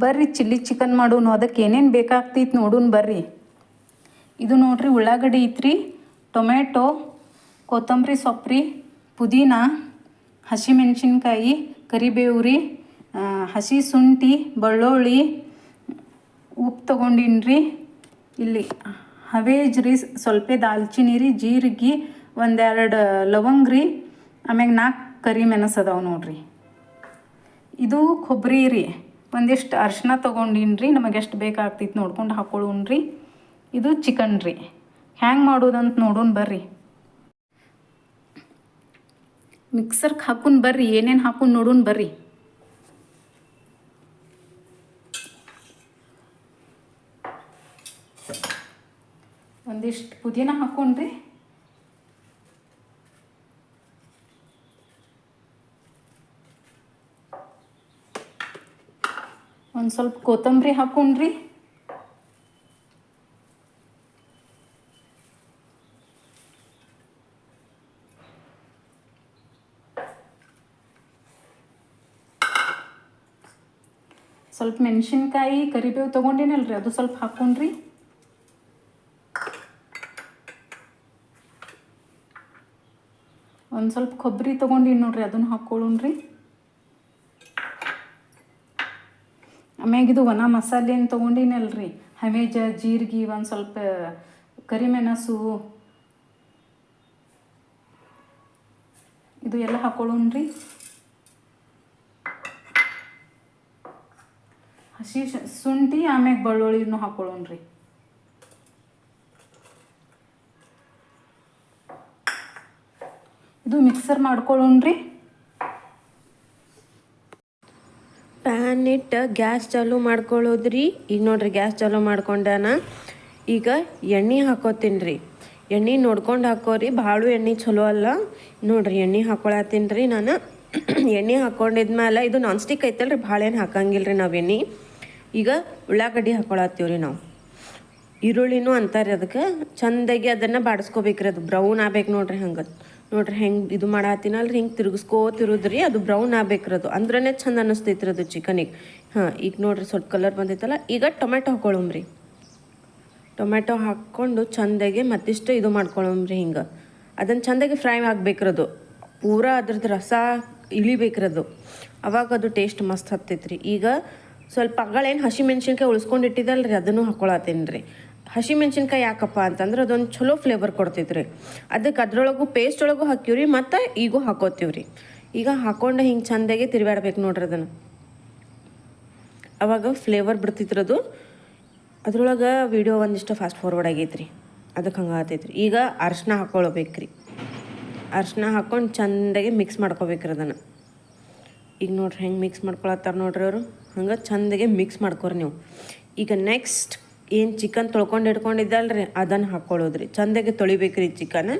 ಬರ್ರಿ chilli chicken ಮಾಡೋನು, ಅದಕ್ಕೆ ಏನೇನು ಬೇಕಾಗ್ತೈತೆ ನೋಡೋಣ ಬರ್ರಿ. ಇದು ನೋಡ್ರಿ ಉಳ್ಳಾಗಡ್ಡಿ ಐತ್ರಿ ಟೊಮೆಟೊ ಕೊತ್ತಂಬರಿ ಸೊಪ್ಪ್ರಿ ಪುದೀನ, ಹಸಿಮೆಣಸಿನ್ಕಾಯಿ ಕರಿಬೇವು ರೀ ಹಸಿ ಶುಂಠಿ, ಬೆಳ್ಳುಳ್ಳಿ, ಉಪ್ಪು ತೊಗೊಂಡಿನ್ರಿ. ಇಲ್ಲಿ ಹವೇಜ್ ರೀ, ಸ್ವಲ್ಪ ದಾಲ್ಚಿನಿ ರೀ, ಜೀರಿಗೆ, ಒಂದೆರಡು ಲವಂಗ ರೀ, ಆಮ್ಯಾಗ ನಾಲ್ಕು ಕರಿ ಮೆಣಸು ಅದಾವೆ ನೋಡ್ರಿ. ಇದು ಕೊಬ್ಬರಿ ರೀ. ಒಂದಿಷ್ಟು ಅರ್ಶಿನ ತೊಗೊಂಡಿನ್ರಿ, ನಮಗೆ ಎಷ್ಟು ಬೇಕಾಗ್ತಿತ್ತು ನೋಡ್ಕೊಂಡು ಹಾಕೊಳ್ಳೋಣ ರೀ ಇದು ಚಿಕನ್ ರೀ. ಹ್ಯಾಂಗೆ ಮಾಡೋದಂತ ನೋಡೋಣ ಬರ್ರಿ. ಮಿಕ್ಸರ್ಗೆ ಹಾಕೊಂಡು ಬರ್ರಿ, ಏನೇನು ಹಾಕೊಂಡು ನೋಡೋಣ ಬರ್ರಿ. ಒಂದಿಷ್ಟು ಪುದೀನ ಹಾಕೊಂಡ್ರಿ ಒಂದು ಸ್ವಲ್ಪ ಕೊತ್ತಂಬರಿ ಹಾಕೊಂಡ್ರಿ. ಸ್ವಲ್ಪ ಮೆಣಸಿನ್ಕಾಯಿ ಕರಿಬೇವು ತೊಗೊಂಡೇನಲ್ರಿ, ಅದು ಸ್ವಲ್ಪ ಹಾಕೊಂಡ್ರಿ. ಒಂದು ಸ್ವಲ್ಪ ಕೊಬ್ಬರಿ ತೊಗೊಂಡಿನಿ ನೋಡ್ರಿ, ಅದನ್ನು ಹಾಕ್ಕೊಳ್ಳೋಣ್ರಿ ಆಮ್ಯಾಗ ಇದು ಒಣ ಮಸಾಲೆ ಏನು ತೊಗೊಂಡಿನಲ್ರಿ. ಹಮೇಜ ಜೀರಿಗೆ ಒಂದು ಸ್ವಲ್ಪ ಕರಿಮೆಣಸು. ಇದು ಎಲ್ಲ ಹಾಕೊಳ್ಳೋಣ್ರಿ. ಹಸಿ ಶುಂಠಿ ಆಮ್ಯಾಗ ಬೆಳ್ಳುಳ್ಳಿನೂ ಹಾಕೊಳ್ಳೋಣ್ರಿ. ಇದು ಮಿಕ್ಸರ್ ಮಾಡ್ಕೊಳ್ಳೋಣ್ರಿ. ಇಟ್ಟು ಗ್ಯಾಸ್ ಚಾಲು ಮಾಡ್ಕೊಳ್ಳೋದ್ರಿ. ಈಗ ನೋಡ್ರಿ ಗ್ಯಾಸ್ ಚಾಲು ಮಾಡ್ಕೊಂಡಾನ. ಈಗ ಎಣ್ಣೆ ಹಾಕೋತೀನಿ ಎಣ್ಣೆ ನೋಡ್ಕೊಂಡು ಹಾಕೋರಿ. ಭಾಳ ಎಣ್ಣೆ ಚಲೋ ಅಲ್ಲ. ನೋಡ್ರಿ, ಎಣ್ಣೆ ಹಾಕೊಳತ್ತೀನಿ ನಾನು. ಎಣ್ಣೆ ಹಾಕೊಂಡಿದ್ಮೇಲೆ ಇದು ನಾನ್ ಸ್ಟಿಕ್ ಐತಲ್ರಿ, ಭಾಳ ಏನು ಹಾಕಂಗಿಲ್ಲ ರೀ ನಾವು ಎಣ್ಣೆ. ಈಗ ಉಳ್ಳಾಗಡ್ಡಿ ಹಾಕೊಳತ್ತೀವಿ ನಾವು. ಈರುಳ್ಳಿನೂ ಅಂತಾರೆ ಅದಕ್ಕೆ. ಚಂದಾಗಿ ಅದನ್ನು ಬಾಡಿಸ್ಕೋಬೇಕ್ರಿ ಅದು. ಬ್ರೌನ್ ಆಗ್ಬೇಕು ನೋಡ್ರಿ ಹಂಗೆ ನೋಡ್ರಿ ಹೆಂಗೆ ಇದು ಮಾಡತ್ತೀನಲ್ರಿ ಹಿಂಗೆ ತಿರುಗಿಸ್ಕೋತಿರೋದ್ರಿ ಅದು ಬ್ರೌನ್ ಆಗ್ಬೇಕ್ರದು ಅದು ಅಂದ್ರೇ ಚಂದ ಅನ್ನಿಸ್ತೈತ್ರಿ ಅದು ಚಿಕನಿಗೆ ಹಾಂ, ಈಗ ನೋಡ್ರಿ ಸ್ವಲ್ಪ ಕಲರ್ ಬಂದೈತಲ್ಲ, ಈಗ ಟೊಮೆಟೊ ಹಾಕೊಳ್ಳೋಮ್ರಿ. ಟೊಮೆಟೊ ಹಾಕ್ಕೊಂಡು ಚಂದಗೆ ಮತ್ತಿಷ್ಟು ಇದು ಮಾಡ್ಕೊಳ್ಳೋಮ್ರಿ ಹಿಂಗೆ. ಅದನ್ನು ಚಂದಾಗಿ ಫ್ರೈ ಆಗ್ಬೇಕ್ರದು ಪೂರಾ ಅದ್ರದ್ದು ರಸ ಇಳಿಬೇಕ್ರದು ಅವಾಗ ಅದು ಟೇಸ್ಟ್ ಮಸ್ತ್ ಹತ್ತೈತ್ರಿ. ಈಗ ಸ್ವಲ್ಪ ಅಗಳೇನು ಹಸಿ ಮೆಣಸಿನ್ಕಾಯಿ ಉಳಿಸ್ಕೊಂಡು ಇಟ್ಟಿದ್ದಲ್ರಿ ಅದನ್ನು ಹಾಕ್ಕೊಳತ್ತೇನೆ ರೀ ಹಸಿ ಮೆಣಸಿನ್ಕಾಯಿ ಯಾಕಪ್ಪ ಅಂತಂದ್ರೆ ಅದೊಂದು ಚಲೋ ಫ್ಲೇವರ್ ಕೊಡ್ತೈತ್ರಿ. ಅದಕ್ಕೆ ಅದ್ರೊಳಗೂ ಪೇಸ್ಟ್ ಒಳಗೂ ಹಾಕಿವ್ರಿ ಮತ್ತು ಈಗೂ ಹಾಕೋತೀವ್ರಿ. ಈಗ ಹಾಕೊಂಡು ಹಿಂಗೆ ಚಂದಾಗೆ ತಿರುಗಾಡ್ಬೇಕು ನೋಡ್ರಿ ಅದನ್ನು. ಅವಾಗ ಫ್ಲೇವರ್ ಬಿಡ್ತಿದ್ರದು ಅದ್ರೊಳಗೆ ವಿಡಿಯೋ ಒಂದಿಷ್ಟು ಫಾಸ್ಟ್ ಫಾರ್ವರ್ಡ್ ಆಗೈತ್ರಿ. ಅದಕ್ಕೆ ಹಂಗೆ ಆತೈತ್ರಿ. ಈಗ ಅರ್ಶಿನ ಹಾಕ್ಕೊಳ್ಬೇಕ್ರಿ ಅರ್ಶಿನ ಹಾಕ್ಕೊಂಡು ಚಂದಾಗಿ ಮಿಕ್ಸ್ ಮಾಡ್ಕೋಬೇಕ್ರಿ ಅದನ್ನು. ಈಗ ನೋಡ್ರಿ ಹೆಂಗೆ ಮಿಕ್ಸ್ ಮಾಡ್ಕೊಳತ್ತಾರೆ ನೋಡ್ರಿ ಅವರು. ಹಂಗೆ ಚಂದಾಗಿ ಮಿಕ್ಸ್ ಮಾಡ್ಕೋರಿ ನೀವು. ಈಗ ನೆಕ್ಸ್ಟ್ ಏನು ಚಿಕನ್ ತೊಳ್ಕೊಂಡು ಇಟ್ಕೊಂಡಿದ್ದಲ್ರಿ? ಅದನ್ನು ಹಾಕ್ಕೊಳ್ಳೋದ್ರಿ ಚಂದಾಗಿ ತೊಳಿಬೇಕ್ರಿ ಚಿಕನ್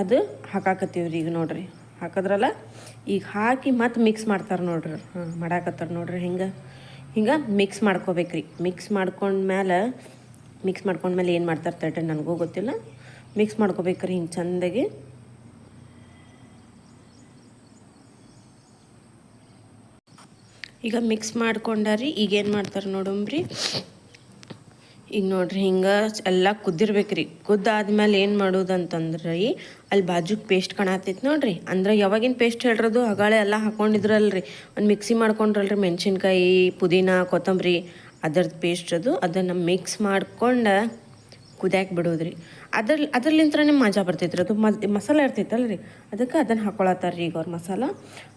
ಅದು ಹಾಕಾಕತ್ತೀವ್ರಿ ಈಗ ನೋಡಿರಿ. ಹಾಕಿದ್ರಲ್ಲ ಈಗ ಹಾಕಿ ಮತ್ತೆ ಮಿಕ್ಸ್ ಮಾಡ್ತಾರೆ ನೋಡ್ರಿ. ಹಾಂ ಮಾಡಾಕತ್ತಾರ ನೋಡ್ರಿ ಹಿಂಗೆ. ಹಿಂಗೆ ಮಿಕ್ಸ್ ಮಾಡ್ಕೋಬೇಕ್ರಿ. ಮಿಕ್ಸ್ ಮಾಡ್ಕೊಂಡ್ಮೇಲೆ ಮಿಕ್ಸ್ ಮಾಡ್ಕೊಂಡ್ಮೇಲೆ ಏನು ಮಾಡ್ತಾರೆ ತಟ್ಟೆ ನನಗೂ ಗೊತ್ತಿಲ್ಲ. ಮಿಕ್ಸ್ ಮಾಡ್ಕೋಬೇಕ್ರಿ ಹಿಂಗೆ ಚಂದಾಗಿ. ಈಗ ಮಿಕ್ಸ್ ಮಾಡ್ಕೊಂಡಾರಿ ಈಗೇನು ಮಾಡ್ತಾರೆ ನೋಡಂಬ್ರಿ ಈಗ ನೋಡ್ರಿ ಹಿಂಗೆ ಎಲ್ಲ ಕುದ್ದಿರ್ಬೇಕ್ರಿ. ಕುದ್ದಾದ್ಮೇಲೆ ಏನು ಮಾಡೋದು ಅಂತಂದ್ರೆ ರೀ ಅಲ್ಲಿ ಬಾಜುಗೆ ಪೇಸ್ಟ್ ಕಾಣತೈತಿ ನೋಡ್ರಿ. ಅಂದ್ರೆ ಯಾವಾಗಿನ ಪೇಸ್ಟ್ ಹೇಳಿರೋದು, ಹಗಳೆ ಎಲ್ಲ ಹಾಕೊಂಡಿದ್ರಲ್ರಿ. ಒಂದು ಮಿಕ್ಸಿ ಮಾಡ್ಕೊಂಡ್ರಲ್ರಿ ಮೆಣಸಿನ್ಕಾಯಿ, ಪುದೀನ, ಕೊತ್ತಂಬರಿ ಅದರದ್ದು ಪೇಸ್ಟ್ ಅದು. ಅದನ್ನು ಮಿಕ್ಸ್ ಮಾಡ್ಕೊಂಡು ಕುದ್ಯಾಕೆ ಬಿಡೋದ್ರಿ. ಅದ್ರ ಅದ್ರಲಿಂತ್ರನೇ ಮಜಾ ಬರ್ತೈತ್ರಿ. ಅದು ಮಸಾಲ ಇರ್ತೈತಲ್ಲ ರೀ ಅದಕ್ಕೆ ಅದನ್ನು ಹಾಕೊಳತ್ತಾರ ರೀ ಈಗ ಅವ್ರ ಮಸಾಲ.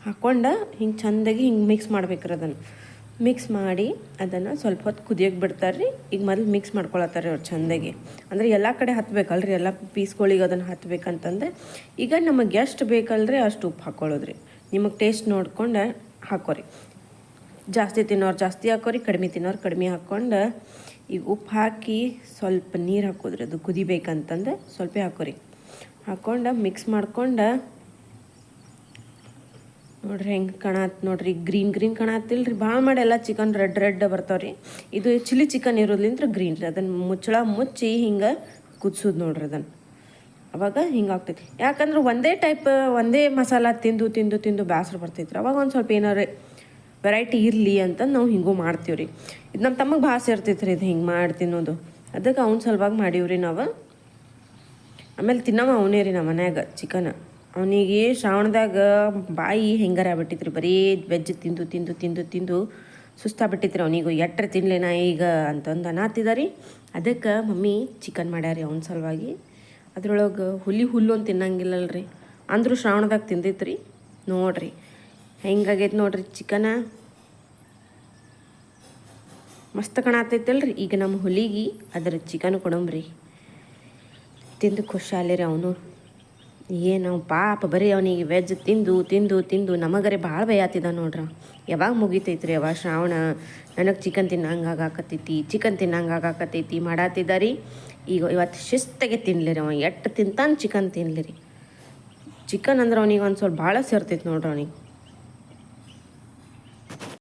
ಹಾಕ್ಕೊಂಡು ಹಿಂಗೆ ಚಂದಾಗಿ ಹಿಂಗೆ ಮಿಕ್ಸ್ ಮಾಡ್ಬೇಕ್ರಿ ಅದನ್ನು. ಮಿಕ್ಸ್ ಮಾಡಿ ಅದನ್ನು ಸ್ವಲ್ಪ ಹೊತ್ತು ಕುದಿಯೋಕೆ ಬಿಡ್ತಾರೆ ರೀ ಈಗ ಮೊದಲು ಮಿಕ್ಸ್ ಮಾಡ್ಕೊಳತ್ತಾರೆ ಅವ್ರು ಚಂದಾಗಿ. ಅಂದರೆ ಎಲ್ಲ ಕಡೆ ಹತ್ಬೇಕಲ್ರಿ, ಎಲ್ಲ ಪೀಸ್ಗಳಿಗೆ ಅದನ್ನು ಹತ್ಬೇಕಂತಂದ್ರೆ. ಈಗ ನಮಗೆ ಎಷ್ಟು ಬೇಕಲ್ರಿ ಅಷ್ಟು ಉಪ್ಪು ಹಾಕ್ಕೊಳ್ಳೋದ್ರಿ ನಿಮಗೆ ಟೇಸ್ಟ್ ನೋಡ್ಕೊಂಡು ಹಾಕೋರಿ. ಜಾಸ್ತಿ ತಿನ್ನೋರು ಜಾಸ್ತಿ ಹಾಕೋರಿ, ಕಡಿಮೆ ತಿನ್ನೋರು ಕಡಿಮೆ ಹಾಕ್ಕೊಂಡು ಈಗ ಉಪ್ಪು ಹಾಕಿ ಸ್ವಲ್ಪ ನೀರು ಹಾಕೋದ್ರಿ. ಅದು ಕುದಿಬೇಕಂತಂದ್ರೆ ಸ್ವಲ್ಪ ಹಾಕೋರಿ. ಹಾಕ್ಕೊಂಡು ಮಿಕ್ಸ್ ಮಾಡ್ಕೊಂಡು ನೋಡ್ರಿ ಹೆಂಗೆ ಕಾಣತ್ ನೋಡ್ರಿ. ಗ್ರೀನ್ ಗ್ರೀನ್ ಕಾಣತ್ತಿಲ್ಲ ರೀ ಭಾಳ ಮಾಡಿ ಎಲ್ಲ ಚಿಕನ್ ರೆಡ್ ರೆಡ್ ಬರ್ತಾವ್ರಿ. ಇದು ಚಿಲ್ಲಿ ಚಿಕನ್ ಇರೋದ್ಲಿಂತ್ರ ಗ್ರೀನ್ ರೀ. ಅದನ್ನು ಮುಚ್ಚಳ ಮುಚ್ಚಿ ಹಿಂಗೆ ಕುದಿಸೋದು ನೋಡ್ರಿ ಅದನ್ನು ಅವಾಗ ಹಿಂಗೆ ಆಗ್ತೈತಿ. ಯಾಕಂದ್ರೆ ಒಂದೇ ಟೈಪ್ ಒಂದೇ ಮಸಾಲ ತಿಂದು ತಿಂದು ತಿಂದು ಬೇಸರ ಬರ್ತೈತ್ರಿ. ಅವಾಗ ಒಂದು ಸ್ವಲ್ಪ ಏನಾರು ವೆರೈಟಿ ಇರಲಿ ಅಂತ ನಾವು ಹಿಂಗೂ ಮಾಡ್ತೀವಿ ರೀ ಇದು ನಮ್ಮ ತಮಗೆ ಭಾಳ ಸೇರ್ತೈತೆ ರೀ ಇದು ಹಿಂಗೆ ಮಾಡಿ ತಿನ್ನೋದು. ಅದಕ್ಕೆ ಅವ್ನ ಸಲುವಾಗಿ ಮಾಡೀವ್ರಿ ನಾವು. ಆಮೇಲೆ ತಿನ್ನವ ಅವನೇ ರೀ ನಮ್ಮ ಮನ್ಯಾಗ ಚಿಕನ್ ಅವನಿಗೆ ಶ್ರಾವಣದಾಗ ಬಾಯಿ ಹೆಂಗಾರ ಆಗ್ಬಿಟ್ಟಿತ್ರಿ ಬರೀ ವೆಜ್ ತಿಂದು ತಿಂದು ತಿಂದು ತಿಂದು ಸುಸ್ತಾಗ್ಬಿಟ್ಟಿತ್ರಿ ಅವನಿಗೂ. ಎಟ್ರ ತಿನ್ಲೇನ ಈಗ ಅಂತಂದು ಅನಾತಿದಾರಿ. ಅದಕ್ಕೆ ಮಮ್ಮಿ ಚಿಕನ್ ಮಾಡ್ಯಾರಿ ಅವನ ಸಲುವಾಗಿ. ಅದ್ರೊಳಗೆ ಹುಲಿ ಹುಲ್ಲು ಅಂತ ತಿನ್ನಂಗಿಲ್ಲಲ್ರಿ. ಅಂದರೂ ಶ್ರಾವಣದಾಗ ತಿಂದಿತ್ರಿ. ನೋಡ್ರಿ, ಹೆಂಗಾಗೈತೆ ನೋಡ್ರಿ ಚಿಕನ ಮಸ್ತ್ ಕಾಣತೈತಲ್ರಿ. ಈಗ ನಮ್ಮ ಹುಲಿಗೆ ಅದರ ಚಿಕನ್ ಕೊಡಂಬ್ರಿ. ತಿಂದು ಖುಷಿ ರೀ ಅವನು. ಏನು ಪಾಪ, ಬರೀ ಅವನಿಗೆ ವೆಜ್ ತಿಂದು ತಿಂದು ತಿಂದು ನಮಗರೆ ಭಾಳ ಭಯಾತಿದ ನೋಡ್ರ. ಯಾವಾಗ ಮುಗಿತೈತ್ರಿ ಯಾವಾಗ ಶ್ರಾವಣ? ನನಗೆ ಚಿಕನ್ ತಿನ್ನಂಗೆ ಆಗಾಕತ್ತೈತಿ ಚಿಕನ್ ತಿನ್ನಂಗೆ ಆಗಾಕತ್ತೈತಿ ಮಾಡತ್ತಿದ್ದಾರಿ ಈಗ ಇವತ್ತು ಶಿಸ್ತಾಗೆ ತಿನ್ಲಿರಿ ಅವ ಎಟ್ಟು ತಿಂತಾನೆ ಚಿಕನ್ ತಿನ್ಲಿರಿ. ಚಿಕನ್ ಅಂದ್ರೆ ಅವನಿಗೆ ಒಂದು ಸ್ವಲ್ಪ ಭಾಳ ಸೇರ್ತೈತಿ ನೋಡ್ರಿ ಅವನಿಗೆ.